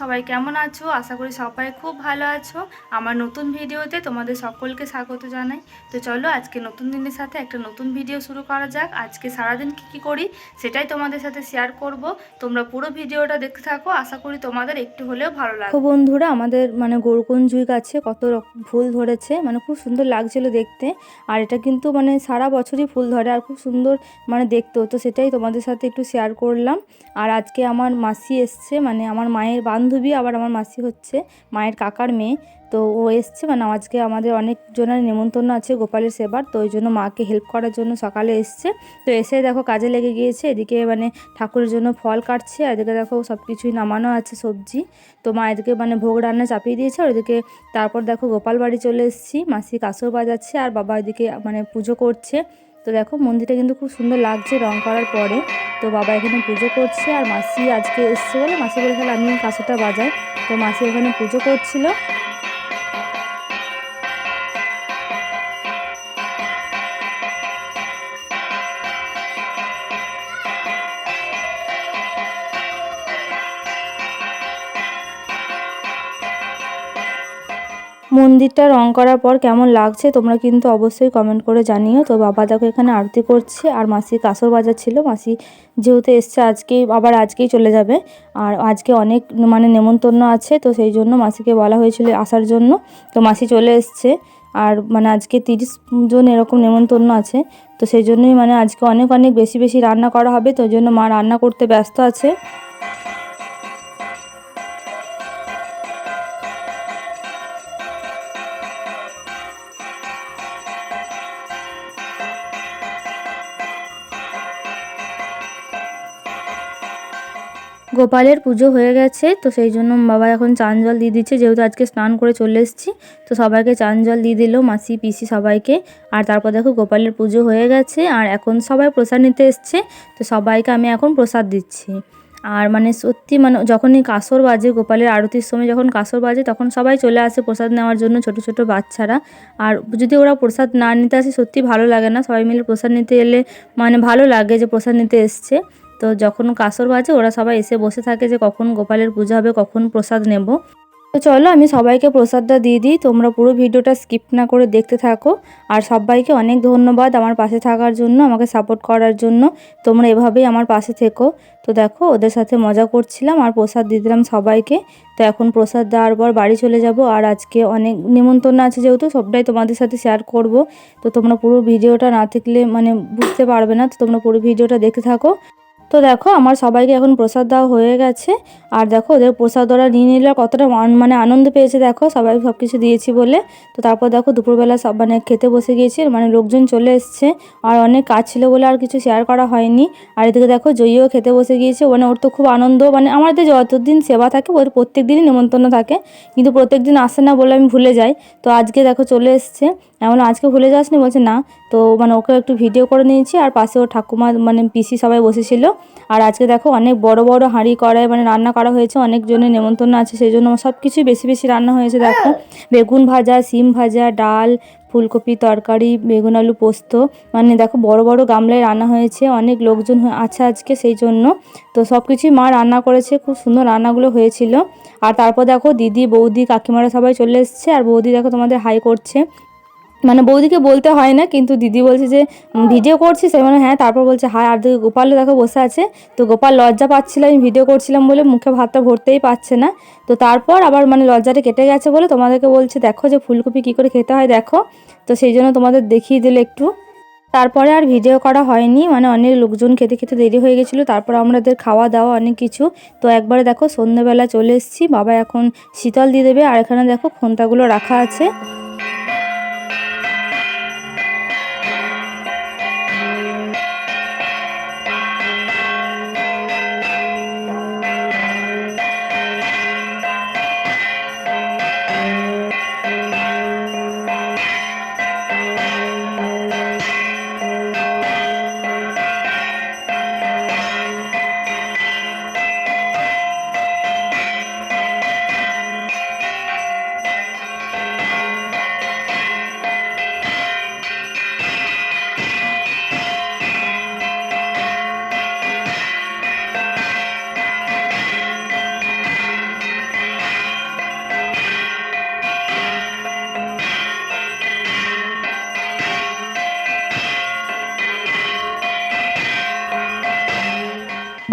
সবাই কেমন আছো? আশা করি সবাই খুব ভালো আছো। আমার নতুন ভিডিওতে তোমাদের সকলকে স্বাগত জানাই। তো চলো আজকে নতুন দিনের সাথে একটা নতুন ভিডিও শুরু করা যাক। আজকে সারাদিন কী কী করি সেটাই তোমাদের সাথে শেয়ার করব। তোমরা পুরো ভিডিওটা দেখতে থাকো। আশা করি তোমাদের একটু হলেও ভালো লাগবে। বন্ধুরা, আমাদের মানে গোরকুঞ্জুই গাছে কত ফুল ধরেছে। মানে খুব সুন্দর লাগছিল দেখতে। আর এটা কিন্তু মানে সারা বছরই ফুল ধরে। আর খুব সুন্দর মানে দেখতেও। তো সেটাই তোমাদের সাথে একটু শেয়ার করলাম। আর আজকে আমার মাসি এসছে। মানে আমার মায়ের বান্ধবী আবার আমার মাসি হচ্ছে মায়ের কাকার মেয়ে। তো ও এসছে মানে আজকে আমাদের অনেক জনের নেমন্তন্ন আছে গোপালের সেবার, তো ওই জন্য মাকে হেল্প করার জন্য সকালে এসছে। তো এসে দেখো কাজে লেগে গিয়েছে, এদিকে মানে ঠাকুরের জন্য ফল কাটছে এদিকে দেখো সব কিছুই নামানো আছে সবজি। তো মা এদিকে মানে ভোগ রান্না চাপিয়ে দিয়েছে ওদিকে তারপর দেখো গোপাল বাড়ি চলে এসেছি, মাসি কাসর বাজাচ্ছে, আর বাবা এদিকে মানে পুজো করছে। তো দেখো মন্দিরটা কিন্তু খুব সুন্দর লাগছে রং করার পরে। তো বাবা এখানে পুজো করছে, আর মাসি আজকে এসছে বলে মাসি বলে তাহলে আমি কাসরটা বাজাই। তো মাসি এখানে পুজো করছিল মন্দিরটা রং করার পর কেমন লাগছে তোমরা কিন্তু অবশ্যই কমেন্ট করে জানিও। তো বাবা দেখো এখানে আরতি করছে আর মাসি কাসর ছিল মাসি যেহেতু এসছে আজকেই, আবার আজকেই চলে যাবে। আর আজকে অনেক মানে নেমন্তন্ন আছে, তো সেই জন্য মাসিকে বলা হয়েছিল আসার জন্য। তো মাসি চলে এসছে। আর মানে আজকে তিরিশ জন এরকম নেমন্তন্ন আছে। তো সেই জন্যই মানে আজকে অনেক অনেক বেশি বেশি রান্না করা হবে। তো জন্য মা রান্না করতে ব্যস্ত আছে। গোপালের পুজো হয়ে গেছে, তো সেই জন্য বাবা এখন চান জল দিয়ে দিচ্ছে। যেহেতু আজকে স্নান করে চলে এসেছি, তো সবাইকে চান জল দিয়ে দিল মাসি, পিসি সবাইকে। আর তারপর দেখো গোপালের পুজো হয়ে গেছে, আর এখন সবাই প্রসাদ নিতে এসছে, তো সবাইকে আমি এখন প্রসাদ দিচ্ছি। আর মানে সত্যি মানে যখনই কাসর বাজে, গোপালের আরতির সময় যখন কাসর বাজে, তখন সবাই চলে আসে প্রসাদ নেওয়ার জন্য ছোট ছোট বাচ্চারা। আর যদি ওরা প্রসাদ না নিতে আসে, সত্যি ভালো লাগে না। সবাই মিলে প্রসাদ নিতে এলে মানে ভালো লাগে যে প্রসাদ নিতে এসছে। তো যখন কাসর বাজে, ওরা সবাই এসে বসে থাকে যে কখন গোপালের পূজা হবে, কখন প্রসাদ নেব। তো চলো, আমি সবাইকে প্রসাদটা দিয়ে দিই। তোমরা পুরো ভিডিওটা স্কিপ না করে দেখতে থাকো। আর সবাইকে অনেক ধন্যবাদ আমার পাশে থাকার জন্য, আমাকে সাপোর্ট করার জন্য। তোমরা এভাবেই আমার পাশে থেকো। তো দেখো, ওদের সাথে মজা করছিলাম আর প্রসাদ দিয়ে দিলাম সবাইকে। তো এখন প্রসাদ দেওয়ার পর বাড়ি চলে যাব। আর আজকে অনেক নিমন্ত্রণ আছে যেহেতু, সবটাই তোমাদের সাথে শেয়ার করব। তো তোমরা পুরো ভিডিওটা না থাকলে মানে বুঝতে পারবে না। তো তোমরা পুরো ভিডিওটা দেখতে থাকো। তো দেখো, আমার সবাইকে এখন প্রসাদ দেওয়া হয়ে গেছে। আর দেখো, ওদের প্রসাদ ওরা নিয়ে নিলে, কতটা মানে আনন্দ পেয়েছে, দেখো, সবাই সব কিছু দিয়েছি বলে। তো তারপর দেখো, দুপুরবেলা সব মানে খেতে বসে গিয়েছি মানে লোকজন চলে এসছে। আর অনেক কাজ ছিল বলে আর কিছু শেয়ার করা হয়নি। আর এদিকে দেখো, জয়ীও খেতে বসে গিয়েছে মানে ওর তো খুব আনন্দ মানে আমাদের যতদিন সেবা থাকে, ওর প্রত্যেক দিনই নেমন্তন্ন থাকে। কিন্তু প্রত্যেক দিন আসে না বলে আমি ভুলে যাই। তো আজকে দেখো, চলে এসছে। এমন আজকে ভুলে যাসনি? বলছে না। তো মানে ওকে একটু ভিডিও করে নিয়েছি, আর পাশে ওর ঠাকুমা মানে পিসি সবাই বসেছিল। আর আজকে দেখো অনেক বড় বড় হাঁড়ি কড়াই মানে রান্না করা হয়েছে অনেকজনের নেমন্তন্ন আছে, সেই জন্য সব কিছুই বেশি বেশি রান্না হয়েছে, দেখো। বেগুন ভাজা সিম ভাজা, ডাল, ফুলকপি তরকারি, বেগুন আলু পোস্ত মানে দেখো বড় বড় গামলায় রান্না হয়েছে, অনেক লোকজন আছে আজকে সেই জন্য। তো সব কিছুই মা রান্না করেছে, খুব সুন্দর রান্নাগুলো হয়েছিল। আর তারপর দেখো দিদি, বৌদি, কাকিমারা সবাই চলে এসছে, আর বৌদি দেখো তোমাদের হাই করছে। মানে বৌদিকে বলতে হয় না কিন্তু দিদি বলছে যে ভিডিও করছিস? আমি বললাম, হ্যাঁ। তারপর বলছে হাই আর দিকে গোপালও দেখো বসে আছে। তো গোপাল লজ্জা পাচ্ছিল আমি ভিডিও করছিলাম বলে মুখে ভাতটা ভরতেই পারছে না। তো তারপর আবার মানে লজ্জাটা কেটে গেছে বলে তোমাদেরকে বলছে দেখো যে ফুলকপি কী করে খেতে হয় দেখো। তো সেই জন্য তোমাদের দেখিয়ে দিলে একটু। তারপরে আর ভিডিও করা হয়নি মানে অনেক লোকজন খেতে খেতে দেরি হয়ে গেছিল তারপর আমাদের খাওয়া দাওয়া অনেক কিছু। তো একবারে দেখো সন্ধ্যেবেলা চলে এসেছি বাবা এখন শীতল দিয়ে দেবে আর এখানে দেখো খন্তাগুলো রাখা আছে।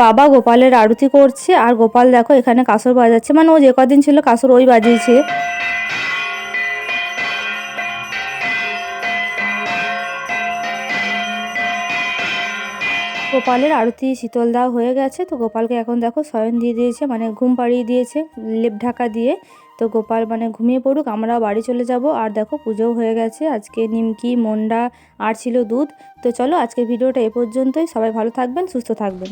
বাবা গোপালের আরতি করছে, আর গোপাল দেখো এখানে কাসর বাজাচ্ছে। মানে ও যে কদিন ছিল কাসর ওই বাজিয়েছে। গোপালের আরতি শীতল দেওয়া হয়ে গেছে, তো গোপালকে এখন দেখো শয়ন দিয়ে দিয়েছে মানে ঘুম পাড়িয়ে দিয়েছে, লেপ ঢাকা দিয়ে। তো গোপাল মানে ঘুমিয়ে পড়ুক, আমরা বাড়ি চলে যাব। আর দেখো, পুজোও হয়ে গেছে। আজকে নিমকি, মন্ডা আর ছিল দুধ। তো চলো আজকে ভিডিওটা এ পর্যন্তই। সবাই ভালো থাকবেন, সুস্থ থাকবেন।